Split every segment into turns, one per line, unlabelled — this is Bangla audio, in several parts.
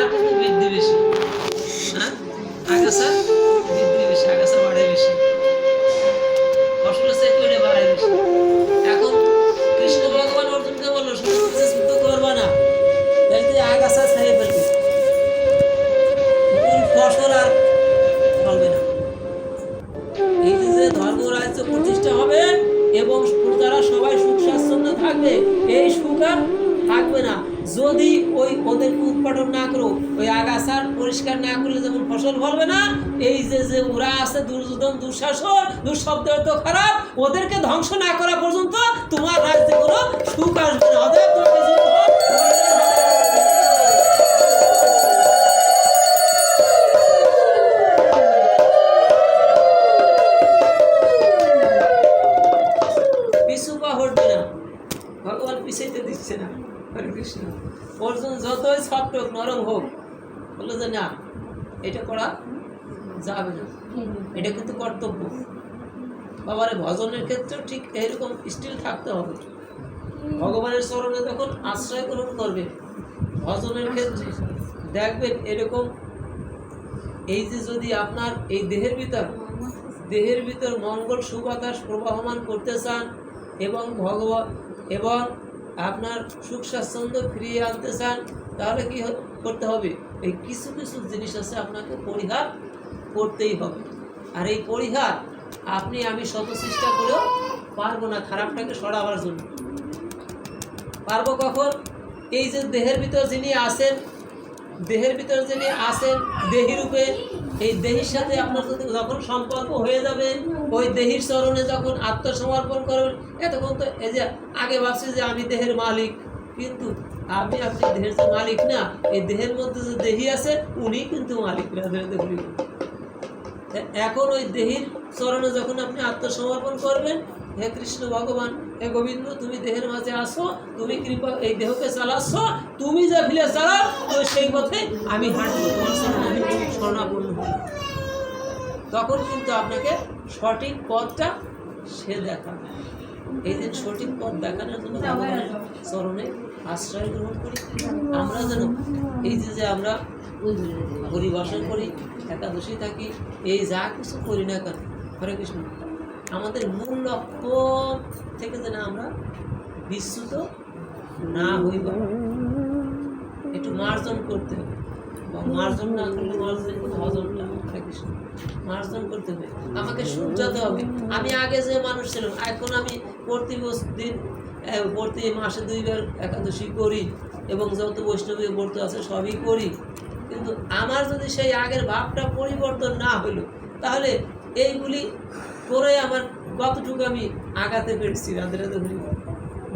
আগাছা কিন্তু বৃদ্ধি বেশি। হ্যাঁ? আগাছা বৃদ্ধি বেশি আগাছা। থাকবে না। যদি ওই ওদেরকে উৎপাদন না করো, ওই আগাছার পরিষ্কার না করলে যেমন ফসল ফলবে না, এই যে যে ওরা আছে, দুর্যোধন, দুঃশাসন, দুঃশব্দ তো খারাপ, ওদেরকে ধ্বংস না করা পর্যন্ত তোমার রাজ্যে কোনো সুখ আসবে না। অতএব তোমাকে পিছাইতে দিচ্ছে না। হরে কৃষ্ণ। অর্জুন যতই সফট হোক নরম হোক, বলল যে না, এটা করা যাবে না। এটা কিন্তু কর্তব্য। বাবারে, ভজনের ক্ষেত্রেও ঠিক এইরকম স্টিল থাকতে হবে। ভগবানের স্মরণে যখন আশ্রয় গ্রহণ করবে, ভজনের ক্ষেত্রে দেখবেন এরকম এই যে যদি আপনার এই দেহের ভিতর দেহের ভিতর মঙ্গল সুবাতাস প্রবাহমান করতে চান এবং ভগবান এবং আপনার সুখ স্বাচ্ছন্দ্য ফিরিয়ে আনতে চান, তাহলে কি করতে হবে? এই কিছু কিছু জিনিস আছে আপনাকে পরিহার করতেই হবে। আর এই পরিহার আপনি আমি শত চেষ্টা করেও পারব না খারাপটাকে সরাবার জন্য। পারব কখন? এই যে দেহের ভিতর যিনি আসেন দেহের ভিতর যিনি আসেন দেহি রূপে এই দেহির সাথে আপনার সাথে যখন সম্পর্ক হয়ে যাবে, ওই দেহির চরণে যখন আত্মসমর্পণ করবেন, এতক্ষণ তো এই যে আগে ভাবছি যে আমি দেহের মালিক, কিন্তু আপনি আপনি দেহের যে মালিক না, এই দেহের মধ্যে যে দেহি আছে, উনি কিন্তু মালিক এখন ওই দেহির চরণে যখন আপনি আত্মসমর্পণ করবেন হে কৃষ্ণ ভগবান হে গোবিন্দ তুমি দেহের মাঝে আসো তুমি কৃপা এই দেহকে চালাচ্ছ তুমি যা ফিরে চালাও তো সেই পথে আমি হাঁটবো তোমার সামনে আমি স্বর্ণাপন্ন হই তখন কিন্তু আপনাকে সঠিক পথটা সে দেখাবে। এই দিন সঠিক পথ দেখানোর জন্য ভগবানের চরণে আশ্রয় গ্রহণ করি। আমরা যেন এই যে যে আমরা পরিবাসন করি একাদশী থাকি এই যা কিছু করি না কেন হরে কৃষ্ণ। আমাদের মূল লক্ষ্য থেকে যেন আমরা বিচ্যুত না হইব, একটু মার্জন করতে হবে। বা মার্জন না করলে মার্জন হজমটা মার্জন করতে হবে। আমাকে সূর্যাতে হবে। আমি আগে যে মানুষ ছিলাম, এখন আমি প্রতি দিন প্রতি মাসে দুইবার একাদশী করি এবং যত বৈষ্ণবী ব্রত আছে সবই করি। কিন্তু আমার যদি সেই আগের ভাবটা পরিবর্তন না হলো, তাহলে এইগুলি করে আমার কতটুকু আমি আগাতে পেরেছি? রাধে রাধে হরি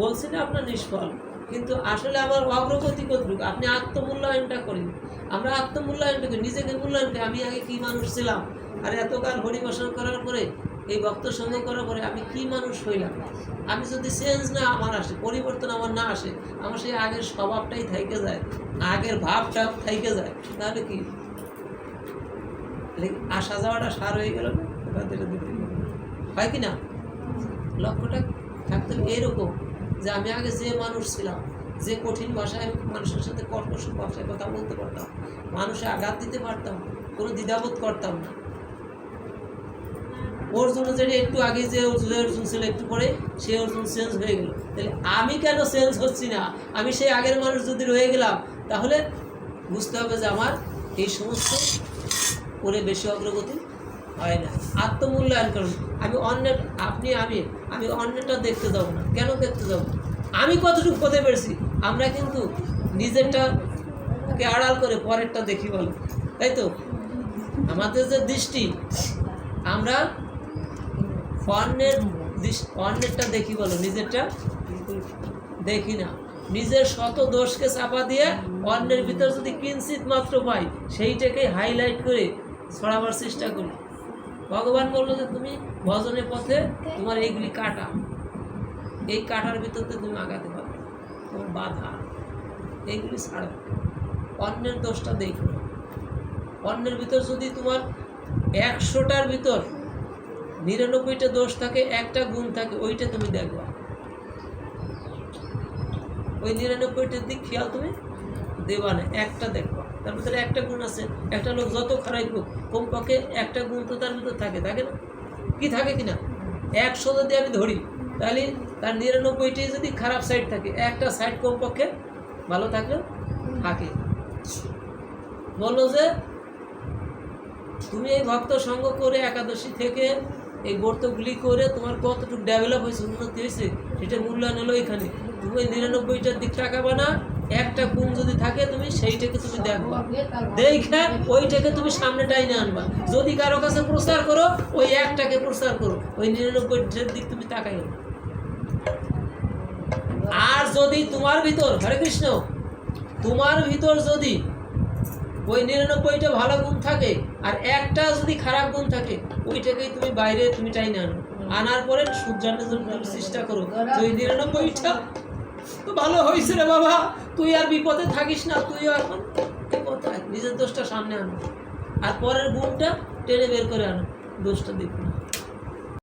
বলছি না, আপনার নিষ্ফল। কিন্তু আসলে আমার অগ্রগতি কতটুকু? আপনি আত্মমূল্যায়নটা করেন। আমরা আত্মমূল্যায়নটা করি, নিজেকে মূল্যায়ন করি। আমি আগে কি মানুষ ছিলাম? আর এতকাল হরিবাসন করার পরে, এই ভক্ত সঙ্গে করার পরে আমি কি মানুষ হইলাম? আমি যদি চেঞ্জ না, আমার আসে, পরিবর্তন আমার না আসে, আমার সেই আগের স্বভাবটাই থাইকে যায়, আগের ভাবটা থাইকে যায়, তাহলে কি? আসা যাওয়াটা সার হয়ে গেল না। হয় কি না লক্ষ্যটা থাকতে এরকম যে আমি আগে যে মানুষ ছিলাম, যে কঠিন ভাষায় মানুষের সাথে কর্কশ ভাষায় কথা বলতে পারতাম, মানুষে আঘাত দিতে পারতাম, কোনো দ্বিধাবোধ করতাম না। ওর জন্য যেটা একটু আগে যে অর্জুন অর্জুন ছিল একটু পরে, সে অর্জুন চেঞ্জ হয়ে গেল। তাহলে আমি কেন চেঞ্জ হচ্ছি না? আমি সেই আগের মানুষ যদি রয়ে গেলাম, তাহলে বুঝতে হবে যে আমার এই সমস্ত করে বেশি অগ্রগতি হয় না। আত্মমূল্যায়ন করুন আমি অন্যের আপনি আমি আমি অন্যটা দেখতে যাব না। কেন দেখতে যাব? আমি কতটুকু হতে পেরেছি? আমরা কিন্তু নিজেরটাকে আড়াল করে পরেরটা দেখি বলো। তাই তো? আমাদের যে দৃষ্টি, আমরা অন্যের অন্যেরটা দেখি বলো, নিজেরটা দেখি না। নিজের শত দোষকে চাপা দিয়ে অন্যের ভিতর যদি কিঞ্চিত মাত্র পাই, সেইটাকে হাইলাইট করে ছড়াবার চেষ্টা করি। ভগবান বলল যে তুমি ভজনের পথে তোমার এইগুলি কাটা। এই কাটার ভিতরতে তুমি আগাতে পারবে। তোমার বাধা। এইগুলি ছাড়ো। অন্যের দোষটা দেখো। না। অন্যের ভিতর যদি তোমার একশোটার ভিতর নিরানব্বইটা দোষ থাকে, একটা গুণ থাকে, ওইটা তুমি দেখবা। ওই নিরানব্বইটার দিক খেয়াল তুমি দেবা না, একটা দেখবা। তার ভিতরে একটা গুণ আছে। একটা লোক যত খারাপ হোক, কমপক্ষে একটা গুণ তো তার ভিতর থাকে থাকে না? কি থাকে কি না? একশো যদি আমি ধরি, তাহলে তার নিরানব্বইটাই যদি খারাপ সাইড থাকে, একটা সাইড কমপক্ষে ভালো থাকলেও থাকে। বলল যে, তুমি এই ভক্ত সঙ্গ করে একাদশী থেকে এই গর্তগুলি করে তোমার কতটুকু ডেভেলপ হয়েছে, উন্নতি হয়েছে, সেটা মূল্যায়ন হলো এখানে। তুমি নিরানব্বইটার দিক তাকাবা না একটা গুণ যদি থাকে তুমি সেইটাকে তুমি দেখবা। দেখে ওইটাকে তুমি সামনে টাইনে আনবা। যদি কারও কাছে প্রচার করো, ওই একটাকে প্রচার করো ওই নিরানব্বইটার দিক তুমি তাকাই না। আর যদি তোমার ভিতর, হরে কৃষ্ণ, তোমার ভিতর যদি ওই নিরানব্বইটা ভালো গুণ থাকে, আর একটা যদি খারাপ গুণ থাকে, ওইটাকেই তুমি বাইরে তুমি টাইনে আনো। আনার পরে তুমি চেষ্টা করো ওই নিরানব্বইটা তো ভালো হয়েছে রে বাবা। তুই আর বিপদে থাকিস না, তুইও এখন নিজের দোষটা সামনে আনো। আর পরের গুণটা টেনে বের করে আনো, দোষটা দেখো না।